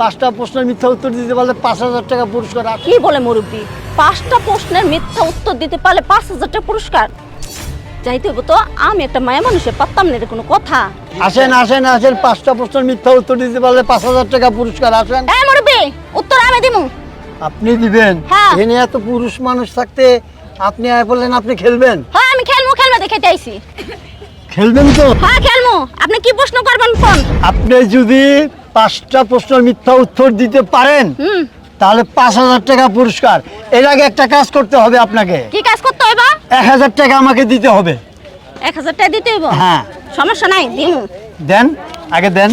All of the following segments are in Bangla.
পাঁচটা প্রশ্নের মিথ্যা উত্তর দিতে পারলে পাঁচ হাজার টাকা পুরস্কার কি বলে মুরব্বী? পাঁচটা প্রশ্নের মিথ্যা উত্তর দিতে পারলে পাঁচ হাজার টাকা পুরস্কার। যাইতে হইব তো আমি একটা মায়া মানুষের পারতাম না এটা কোনো কথা। আসেন আসেন আসেন পাঁচটা প্রশ্নের মিথ্যা উত্তর দিতে পারলে পাঁচ হাজার টাকা পুরস্কার আসেন। হ্যাঁ মুরব্বী উত্তর আমি দিমু। আপনি দিবেন? হ্যাঁ। এনে এত পুরুষ মানুষ থাকতে আপনি আয় বললেন আপনি খেলবেন? হ্যাঁ আমি খেলমু খেলবে দেখাইতে আইছি। খেলবেন তো? হ্যাঁ খেলমু আপনি কি প্রশ্ন করবেন কোন আপনি যদি পাঁচটা প্রশ্নের মিথ্যা উত্তর দিতে পারেন তাহলে পাঁচ হাজার টাকা পুরস্কার। এর আগে একটা কাজ করতে হবে আপনাকে। কি কাজ করতে হবে এক হাজার টাকা আমাকে দিতে হবে। এক হাজার টাকা দিতে হইব? হ্যাঁ। সমস্যা নাই দিমু দেন আগে দেন।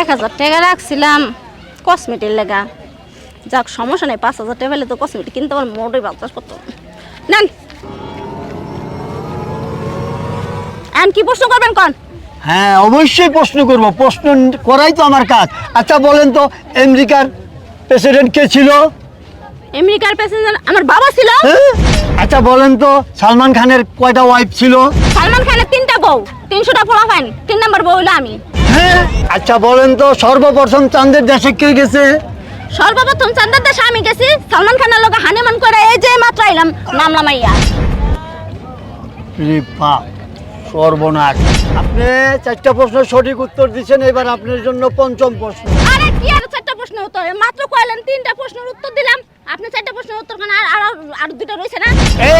এক হাজার টাকা রাখছিলাম কসমেটিক লেগা। যাক সমস্যা নেই পাঁচ হাজার টাকা পেলে তো কসমেটিক কিনতে আমার মোটেই বাতাস করতো নেন কি প্রশ্ন করবেন কন? হ্যাঁ অবশ্যই প্রশ্ন করব। প্রশ্ন করাই তো আমার কাজ। আচ্ছা বলেন তো আমেরিকার প্রেসিডেন্ট কে ছিল? আমেরিকার প্রেসিডেন্ট আমার বাবা ছিল। হ্যাঁ? আচ্ছা বলেন তো সালমান খানের কয়টা ওয়াইফ ছিল? সালমান খানের তিনটা বউ তিনশোটা ফোলা ফাইন তিন নম্বর বউ হইল আমি। হ্যাঁ? আচ্ছা বলেন তো সর্বপ্রথম চাঁদের দেশে কে গেছে? সর্বপ্রথম চান্দার দেশে আমি গেছি সালমান খানের লোক হানিমান করে এই যে মাত্র আইলাম নামলাম আইয়া রে বাপ, সর্বনাশ। আপনি চারটা প্রশ্ন সঠিক উত্তর দিচ্ছেন এবার আপনার জন্য পঞ্চম প্রশ্ন। আরে কি আর চারটা প্রশ্ন উত্তর? মাত্র কইলেন তিনটা প্রশ্নের উত্তর দিলাম। আপনি চারটা প্রশ্নের উত্তর কেন আর আর আর দুটো রয়েছে না?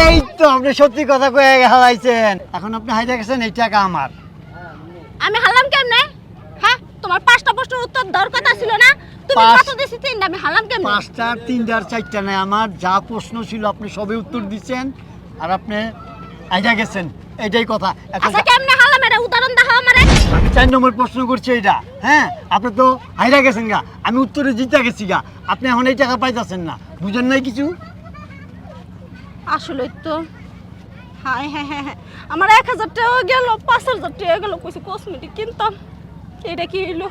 এই তো আপনি সত্যি কথা কয়ে হারাইছেন। এখন আপনি হাইতে গেছেন এই টাকা আমার। আমি হারলাম কেমনে? হ্যাঁ তোমার পাঁচটা প্রশ্নের উত্তর দেওয়ার কথা ছিল না? তুমি মাত্র দিছি তিনটা? আমি হারলাম কেমনে? পাঁচটা তিনটার চারটা নাই। আমার যা প্রশ্ন ছিল আপনি সবই উত্তর দিচ্ছেন। আর আপনি আইটা গেছেন এটাই কথা। আচ্ছা কেমনে হারলাম এটা? উদাহরণ দেখাও আমারে। আমি চার নম্বর প্রশ্ন করছি এটা হ্যাঁ আপনি তো হাইরা গেছেন গা। আমি উত্তরে জিতে গেছি গা। আপনি এখন এই টাকা পাইতেছেন না। বুঝেন নাই কিছু? আসলে তো হায় হ্যাঁ হ্যাঁ হ্যাঁ। আমার এক হাজার টাকা গেল পাঁচ হাজার টাকা গেল কইছি কসমেটিক কিনতাম। এটা কি হইল?